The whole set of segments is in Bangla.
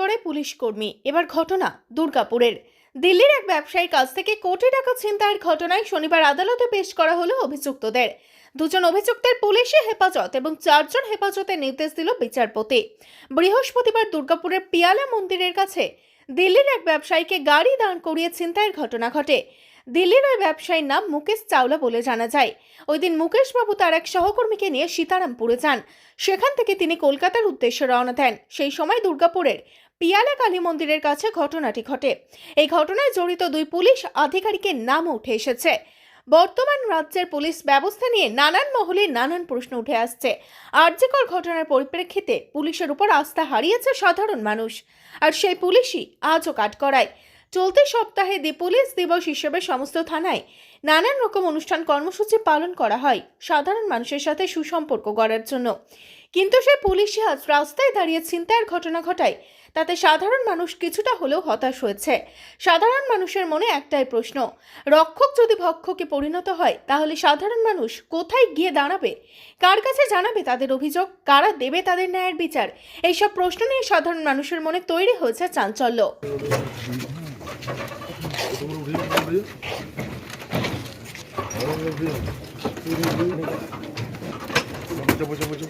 করে পুলিশ কর্মী। এবার ঘটনা দুর্গাপুরের। দিল্লির এক ব্যবসায়ীর কাছ থেকে কোটি টাকা ছিনতাইয়ের ঘটনায় শনিবার আদালতে পেশ করা হলো অভিযুক্তদের। দুজন অভিযুক্তের পুলিশে হেফাজত এবং চারজন হেফাজতের নির্দেশ দিল বিচারপতি। বৃহস্পতিবার দুর্গাপুরের পিয়ালা মন্দিরের কাছে দিল্লির এক ব্যবসায়ীকে গাড়ি দাঁড় করিয়ে ছিনতাইয়ের ঘটনা ঘটে। দিল্লির ওই ব্যবসায়ীর নাম মুকেশ চাওলা বলে জানা যায়। ওই দিন মুকেশবাবু তার এক সহকর্মীকে নিয়ে সীতারামপুরে যান। সেখান থেকে তিনি কলকাতার উদ্দেশ্যে রওনা দেন। সেই সময় দুর্গাপুরের পিয়ালা কালী মন্দিরের কাছে ঘটনাটি ঘটে। এই ঘটনায় জড়িত দুই পুলিশ আধিকারিকের নামও উঠে এসেছে। বর্তমান রাজ্যের পুলিশ ব্যবস্থা নিয়ে নানান মহলে নানান প্রশ্ন উঠে আসছে। আর আর্যকর ঘটনার পরিপ্রেক্ষিতে পুলিশের উপর আস্থা হারিয়েছে সাধারণ মানুষ। আর সেই পুলিশই আজও কাট করায় চলতি সপ্তাহে পুলিশ দিবস হিসেবে সমস্ত থানায় নানান রকম অনুষ্ঠান কর্মসূচি পালন করা হয় সাধারণ মানুষের সাথে সুসম্পর্ক গড়ার জন্য। কিন্তু সেই পুলিশ আজ রাস্তায় দাঁড়িয়ে ছিনতাইয়ের ঘটনা ঘটায়, তাতে সাধারণ মানুষ কিছুটা হলেও হতাশ হয়েছে। সাধারণ মানুষের মনে একটাই প্রশ্ন, রক্ষক যদি ভক্ষকে পরিণত হয়, তাহলে সাধারণ মানুষ কোথায় গিয়ে দাঁড়াবে? কার কাছে জানাবে তাদের অভিযোগ? কারা দেবে তাদের ন্যায়ের বিচার? এইসব প্রশ্ন নিয়ে সাধারণ মানুষের মনে তৈরি হয়েছে চাঞ্চল্য। বসো বসো বসো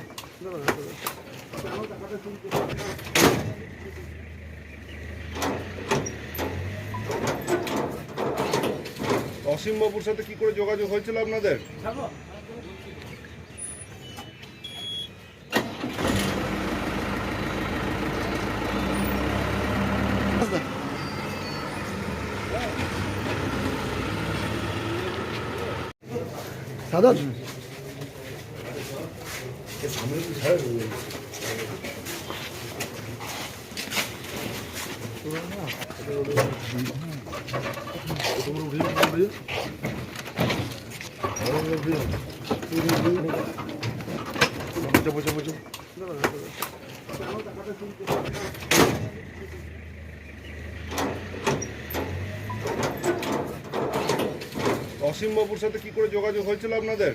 অসীম বাবুর সাথে কি করে যোগাযোগ হয়েছিল আপনাদের? 받아줘. 보자 보자 보자. বাবুর সাথে কি করে যোগাযোগ হয়েছিল আপনাদের?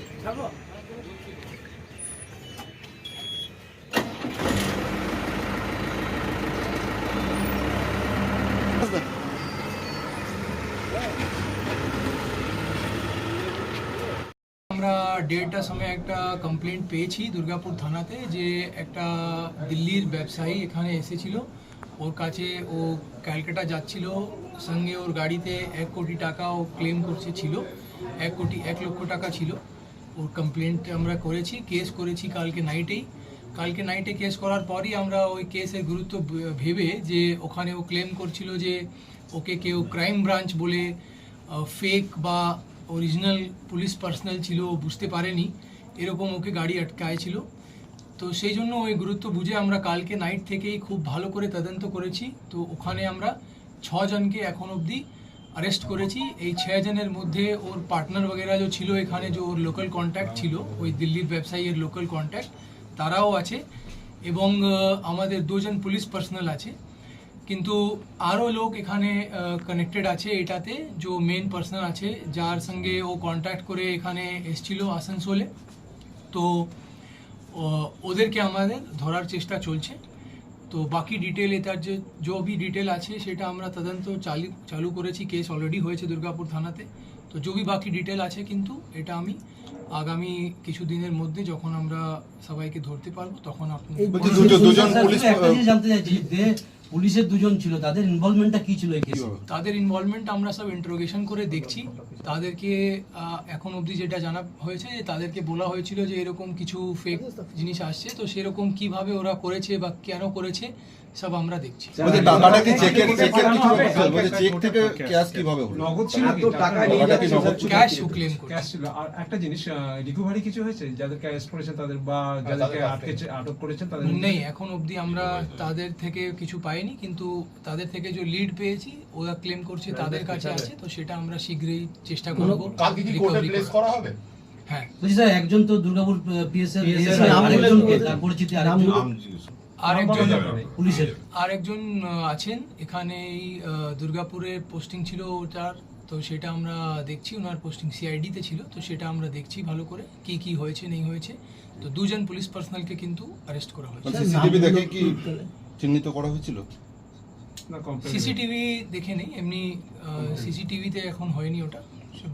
আমরা দেড়টার সময় একটা কমপ্লেন্ট পেয়েছি দুর্গাপুর থানাতে যে একটা দিল্লির ব্যবসায়ী এখানে এসেছিল। ওর কাছে ও ক্যালকাটা যাচ্ছিল, সঙ্গে ওর গাড়িতে এক কোটি টাকা ও ক্লেম করছে ছিল, এক কোটি, এক লক্ষ টাকা ছিল। ওর কমপ্লেন্ট আমরা করেছি কেস করেছি কালকে নাইটেই কালকে নাইটে কেস করার পরই আমরা ওই কেসের গুরুত্ব ভেবে যে ওখানে ও ক্লেম করছিল যে ওকে কেউ ক্রাইম ব্রাঞ্চ বলে ফেক বা অরিজিনাল পুলিশ পার্সোনাল ছিল বুঝতে পারেনি। এরকম ওকে গাড়ি আটকায় ছিল। তো সেই জন্য ওই গুরুত্ব বুঝে আমরা কালকে নাইট থেকেই খুব ভালো করে তদন্ত করেছি। তো ওখানে আমরা ছজনকে এখন অবধি অ্যারেস্ট করেছি। এই ছজনের মধ্যে ওর পার্টনার বগেরা যে ছিল এখানে, যে ওর লোকাল কন্ট্যাক্ট ছিল, ওই দিল্লির ব্যবসায়ীর লোকাল কন্ট্যাক্ট তারাও আছে এবং আমাদের দুজন পুলিশ পার্সোনাল আছে। কিন্তু আরও লোক এখানে কানেক্টেড আছে এটাতে, যে মেন পার্সোনাল আছে, যার সঙ্গে ও কন্ট্যাক্ট করে এখানে এসছিল আসানসোলে। তো ওদেরকে আমাদের ধরার চেষ্টা চলছে। তো বাকি ডিটেল এটার যে যে ভি ডিটেল আছে সেটা আমরা তদন্ত চালু চালু করেছি। কেস অলরেডি হয়েছে দুর্গাপুর থানাতে। তো যে ভি বাকি ডিটেল আছে কিন্তু এটা আমি আগামী কিছু দিনের মধ্যে যখন আমরা সবাইকে ধরতে পারব তখন আপনি জানতে চাইছি যে পুলিশের দুজন ছিল তাদের ইনভলভমেন্টটা কি ছিল এই কেসে তাদের ইনভলভমেন্ট আমরা সব ইন্টারোগেশন করে দেখছি। তাদেরকে এখন অবধি যেটা জানা হয়েছে যে তাদেরকে বলা হয়েছিল যে এরকম কিছু ফেক জিনিস আসছে। তো সেরকম কীভাবে ওরা করেছে বা কেন করেছে সব আমরা দেখছি। টাকাটা কি চেকের চেকের কিছু বলছি চেক থেকে ক্যাশ কীভাবে হলো? নগদ ছিল কি টাকা কি নগদ ছিল? ক্যাশ ক্লেম করছে। ক্যাশ ছিল। আর একটা জিনিস রিকভারি কিছু হয়েছে? যাদেরকে অ্যারেস্ট করেছেন তাদের বা যাদেরকে আটকেছে আটক করেছেন তাদের নেই এখন অবধি আমরা তাদের থেকে কিছু পাইনি কিন্তু তাদের থেকে যে লিড পেয়েছি ওরা ক্লেম করছে তাদের কাছে আছে তো সেটা আমরা শীঘ্রই চেষ্টা করব। কালকে কি কোর্টে প্লেস করা হবে? হ্যাঁ। বলছি স্যার একজন তো দুর্গাপুর পিএসএল আরেকজনকে তার পরিচিতি আরেকজন। আরেকজন পুলিশের। আরেকজন আছেন। এখানে দুর্গাপুরে পোস্টিং ছিল ওটার তো সেটা আমরা দেখছি। ওনার পোস্টিং সিআইডিতে ছিল তো সেটা আমরা দেখছি ভালো করে কি কি হয়েছে নেই হয়েছে। তো দুজন পুলিশ পার্সোনালকে কিন্তু অ্যারেস্ট করা হয়েছে। সিসিটিভি দেখে কি চিহ্নিত করা হয়েছিল? না সিসিটিভি দেখে নেই এমনি সিসিটিভিতে এখন হয়নি ওটা।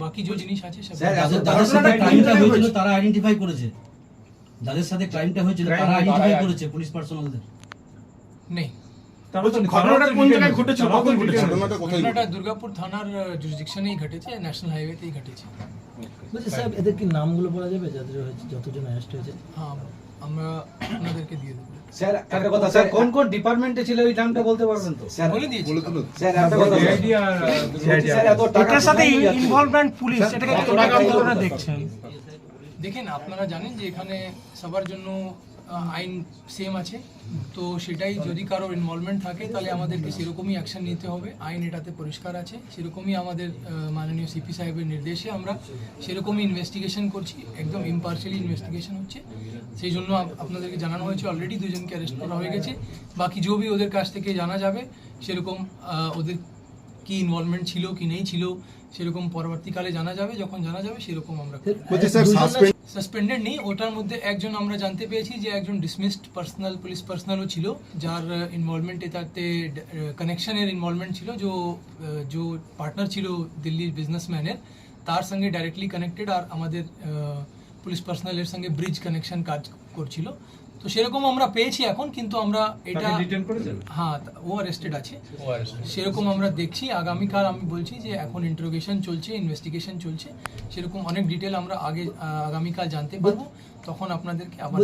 বাকি যে জিনিস আছে সাথে ক্রাইমটা হয়েছিল তারা আইডেন্টিফাই করেছে। যাদের সাথে ক্রাইমটা হয়েছিল তারা আইডেন্টিফাই করেছে পুলিশ পার্সোনালদের নেই। ঘটনাটা কোন জায়গায় ঘটেছিল কখন ঘটেছিল ঘটনাটা কোথায় ঘটনাটা দুর্গাপুর থানার জুরিসডিকশনেই ঘটেছে ন্যাশনাল হাইওয়েতেই ঘটেছে। বলছি স্যার এদের কি নামগুলো বলা যাবে? যাদের হয়েছে যতজন অ্যারেস্ট হয়েছে? হ্যাঁ আমরা আপনাদেরকে দিয়ে দেবো। স্যার একটা কথা স্যার কোন কোন ডিপার্টমেন্টে ছিল ওই নামটা বলতে পারবেন তো? স্যার বলে দিয়েছি। বলে তুলুন স্যার একটা কথা স্যার। সিআইডি আর বলছি, স্যার এত টাকা সাথে ইনভলভমেন্ট পুলিশ এটাকে কত টাকা আপনারা দেখছেন দেখেন আপনারা জানেন যে এখানে সবার জন্য আইন সেম আছে। তো সেটাই যদি কারও ইনভলভমেন্ট থাকে, তাহলে আমাদেরকে সেরকমই অ্যাকশন নিতে হবে। আইন এটাতে পরিষ্কার আছে। সেরকমই আমাদের মাননীয় সিপি সাহেবের নির্দেশে আমরা সেরকমই ইনভেস্টিগেশন করছি। একদম ইম্পার্শিয়ালি ইনভেস্টিগেশন হচ্ছে। সেই জন্য আপনাদেরকে জানানো হয়েছে অলরেডি দুজনকে অ্যারেস্ট করা হয়ে গেছে। বাকি যে ওদের কাছ থেকে জানা যাবে, সেরকম ওদের কি ইনভলভমেন্ট ছিল কি নেই ছিল সেরকম পরবর্তীকালে জানা যাবে যখন জানা যাবে সেরকম আমরা সাসপেন্ডেড নেই ওটার মধ্যে একজন আমরা জানতে পেরেছি যে একজন ডিসমিসড পার্সোনাল পুলিশ পার্সোনালও ছিল যার ইনভলভমেন্ট এটাতে কানেকশনের ইনভলভমেন্ট ছিল যে যে পার্টনার ছিল দিল্লির বিজনেসম্যানের তার সঙ্গে ডাইরেক্টলি কানেক্টেড আর আমাদের পুলিশ পার্সোনালের সঙ্গে ব্রিজ কানেকশন কাজ করছিল। তো সেরকম আমরা পেয়েছি এখন কিন্তু আমরা এটা হ্যাঁ ও অ্যারেস্টেড আছে। সেরকম আমরা দেখছি। আগামীকাল আমি বলছি যে এখন ইন্টারোগেশন চলছে ইনভেস্টিগেশন চলছে। সেরকম অনেক ডিটেল আমরা আগে আগামীকাল জানতে পারব। তখন আপনাদেরকে আবার।